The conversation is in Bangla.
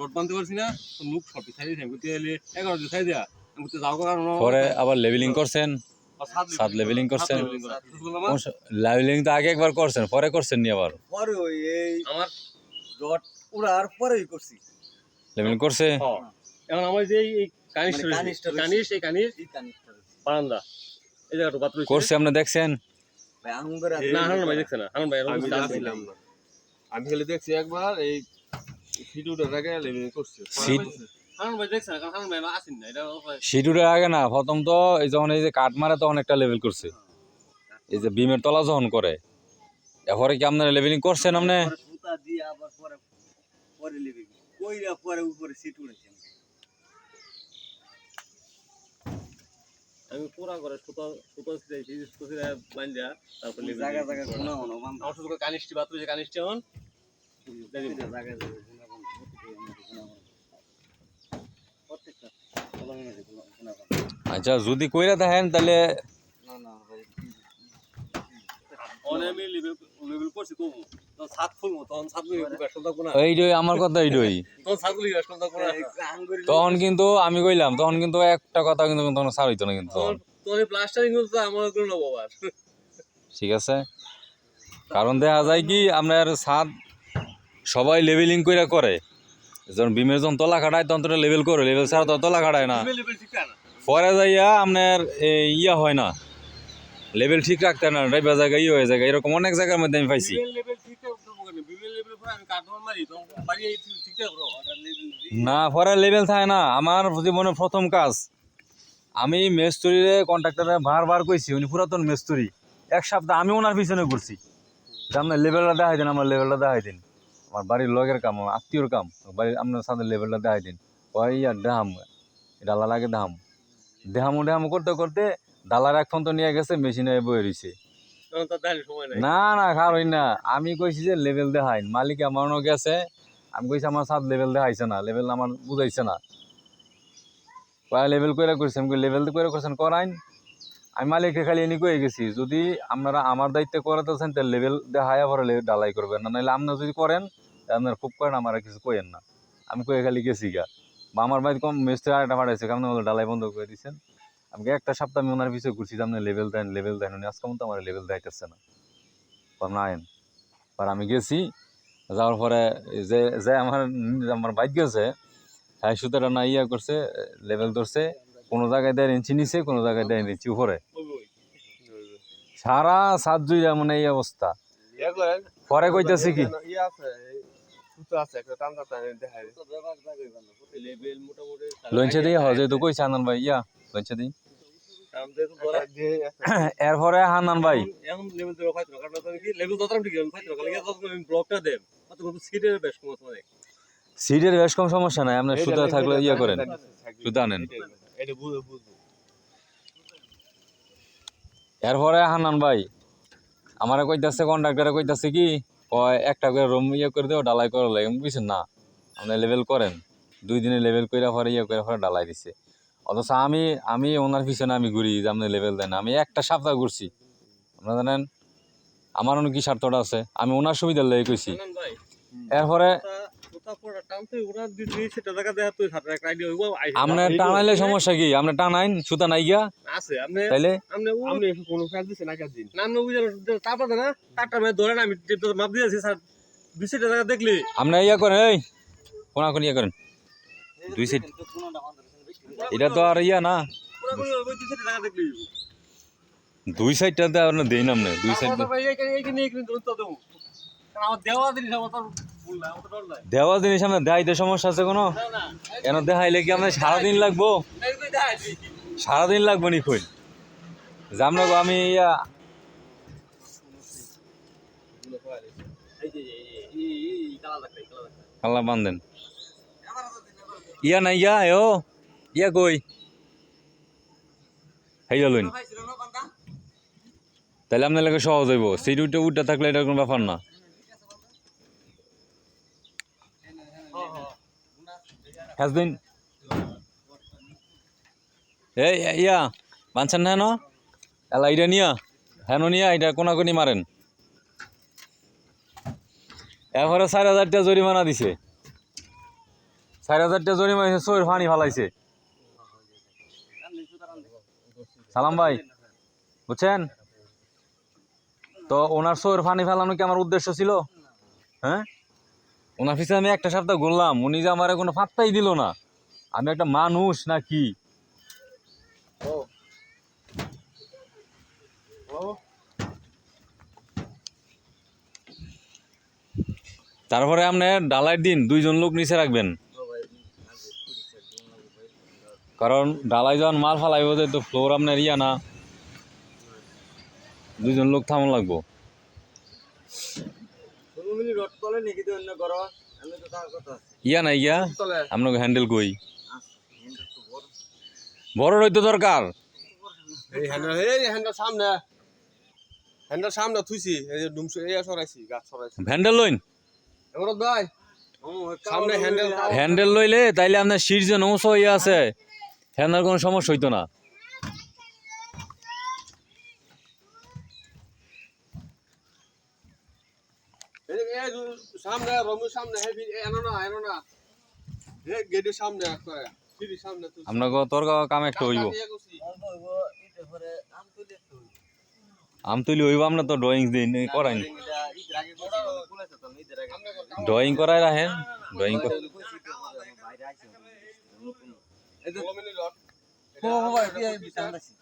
রড বানতে পারছি না মুখ দিয়েছি করতে এগারো দিন করতে যাও কারণ পরে আবার লেভেলিং করছেন। সাত leveling করছেন? লেভেলিং তো আগে একবার করছেন পরে করছেন নি আবার? পরে ওই এই আমার রড উড়ার পরেই করছি। লেভেলিং করছে? হ্যাঁ। এখন আমার যে এই কানিস মানে কানিস এই কানিস এই বারান্দা। এই জায়গাটা বাথরুম করছে আপনি দেখছেন? না হারুন ভাই দেখছে না। হারুন ভাই আমি আমি আমি খালি দেখছি একবার এই সিটুরের আগে না? প্রথম তো এই যখন এই যে কাঠ মারে তখন একটা লেভেল করছে। এই যে বিমের তলা যখন করে এরপরে কি আপনারা লেভেলিং করছেন আপনি? পরে সুতা দিয়ে আবার পরে পরে লিবি কইরা পরে উপরে সিট উড়েছে আমি পুরা করে সুতো সুতো সুতো বান্ধা তারপর জায়গা জায়গা কোনা হনো আমার বাথরুম যে কানিসটি এখন জায়গা জায়গা কোনা কোনা কোনা প্রত্যেকটা কোনা কোনা কোনা আচ্ছা যদি কইরা দেখেন তাহলে তখন কিন্তু আমি কইলাম তখন কিন্তু একটা কথা কিন্তু তখন ছাড় হইতো না কিন্তু ঠিক আছে? কারণ দেখা যায় কি আপনার ছাদ সবাই লেভেলিং কইরা করে। যখন বিমের যখন তলা খাটায় তখন তো লেভেল করে লেভেল ছাড়া তো তলা খাটায় না। লেভেল ঠিক পরে যাইয়া আপনার এই ইয়া হয় না। লেভেল ঠিক রাখতে না রাইবা জায়গায় ইয়ে হয়ে যায় এরকম অনেক জায়গার মধ্যে আমি পাইছি। না পরে লেভেল থাকে না আমার জীবনের প্রথম কাজ। আমি মেস্তুরিরে কন্ট্রাক্টরে বারবার কইছি উনি পুরাতন মেস্তুরি। এক সপ্তাহ আমি ওনার পিছনে ঘুরছি। যে আপনার লেভেলটা দেখাই দিন আমার লেভেলটা দেখাই দিন। আমার বাড়ির লগের কাম আমার আত্মীয়র কাম বাড়ির আপনার সাথে লেভেলটা দেখাই দিন। ওই আর দেহাম ডালা লাগে দেহাম। দেহামু দেহামু করতে করতে ডালার এক ফোন তো নিয়ে গেছে মেশিনে বয়ে রয়েছে না না খারই না। আমি কইছি যে লেভেল দেখাইন। মালিক আমারও গেছে। আমি কইছি আমার সাথে লেভেল দেখাইছে না লেভেল আমার বুঝাইছে না। কয়া লেভেল কইরা করছি আমি লেভেল কইরা করছেন করাইন। আমি মালিককে খালি এনে কয়ে গেছি। যদি আপনারা আমার দায়িত্বে করাতেছেন, তাহলে লেভেল দেখায়া পরে ডালাই করবেন না। নাহলে আপনারা যদি করেন আপনারা খুব করেন, আমার কিছু কইেন না। আমি কয়ে খালি গেছি গা। বা আমার বাড়িতে কম মিস্ত্রি আরেকটা পাঠাইছে, কেমন বলে ডালাই বন্ধ করে দিচ্ছেন আমি একটা সপ্তাহ আমি ওনার পিছিয়ে ঘুরছি আপনি লেভেল দেন লেভেল দেন। উনি আজকে মতো আমার লেভেল দেখাইতেছে না। না আইন। পর আমি গেছি, যাওয়ার পরে যে যে আমার আমার বাইক গেছে হ্যাঁ সুতরাং না ইয়া করছে লেভেল ধরছে কোনো জায়গায় দেড় ইঞ্চি নিচে কোনো জায়গায় দেড় ইঞ্চি উপরে। সারা সাত জুইরা মানে এই অবস্থা। পরে কইতাছে কি? লঞ্চে দিয়ে হজে তো কইছে হান্নান ভাই, ইয়া, লঞ্চে দিই এরপরে হান্নান ভাই। সিটের বেশ কম সমস্যা নাই আপনার সুতা থাকলে ইয়া করেন, সুতা আনেন। এটা এরপরে হান্নান ভাই আমারে কইতাছে কন্ট্রাক্টরে কইতাছে কি কয় একটা করে রুম ইয়ে করে দেও ডালাই করে লাগে। বুঝছেন না আপনি লেভেল করেন। দুই দিনে লেভেল কইরা পরে ইয়ে করে পরে ডালাই দিছে। অথচ আমি আমি ওনার পিছনে আমি ঘুরি যে আপনি লেভেল দেন। আমি একটা সপ্তাহ ঘুরছি। আপনারা জানেন আমার অনেক কি স্বার্থটা আছে। আমি ওনার সুবিধার লেগে কইছি। এরপরে টানাইলে সমস্যা কি আপনি টানাইন সুতা নাই গিয়া আছে আপনি তাইলে আপনি কোনো কাজ দিছেন না কাজ দিন নাম বুঝে তারপর না তারটা মানে ধরে না আমি টেপ মাপ দিয়েছি স্যার দুই সেটা দেখলি আপনি ইয়া করেন এই কোনা কোন ইয়া করেন দুই সিট এটা তো আর ইয়া না দুই দেখলি দুই সাইডটাতে আপনার দেই না আপনি দুই সাইড আমার আমার দেওয়া জিনিস দেওয়া জিনিস আপনার দেখাইতে সমস্যা আছে কোনো? কেন দেখাইলে কি আপনার সারাদিন লাগবো? সারাদিন লাগবো নি আমরা গো আমি ইয়া আল্লাহ বান্ধেন ইয়া না, ইয়া ও, ইয়া কই? হেই লইন তাহলে আপনার লাগে সহজ হইব। সিট উঠে উঠে থাকলে এটা কোনো ব্যাপার না। হ্যাজবিন এই ইয়া বানছেন হেন? এলা নিয়া। হেন নিয়া এটা কোনাকুনি মারেন। এরপরে চার হাজার টাকা জরিমানা দিছে। চার হাজার টাকা জরিমানা হয়েছে চোর পানি ফালাইছে। সালাম ভাই, বুঝছেন? তো ওনার চোর পানি ফেলানো কি আমার উদ্দেশ্য ছিল? হ্যাঁ? ওনার আমি একটা সপ্তাহ ঘুরলাম উনি যে আমার কোনো ফাত্তাই দিল না। আমি একটা মানুষ না কি তারপরে আপনি ডালাইয়ের দিন দুইজন লোক নিচে রাখবেন। কারণ ডালাই যখন মাল ফালাইব যে তো ফ্লোর আপনার ইয়া না। দুইজন লোক থামন লাগবো। রড তলে নাকি তো অন্য আমি তো তার কথা ইয়া না ইয়া? আপনাকে হ্যান্ডেল কই বড় বড় হইতো দরকার এই হ্যান্ডেল এই হ্যান্ডেল সামনে হ্যান্ডেল সামনে থুইছি। এই যে ডুমসু এই সরাইছি গাছ সরাইছি হ্যান্ডেল লইন। এবার ভাই সামনে হ্যান্ডেল হ্যান্ডেল লইলে তাইলে আপনার সিট যে নৌশ ইয়ে আছে। হ্যান্ডেল কোনো সমস্যা হইতো না এই যে এই যে সামনে রমু সামনে হেভি এনো না এনো না। হে গেটের সামনে করে সিঁড়ি সামনে তুই আপনাকে তোর কাম একটা হইব। আম তো তুলি হইব আপনার তো ড্রয়িং দিন করাইন তো ড্রয়িং করাই রাখেন ড্রয়িং কর তো ও ভাই আছে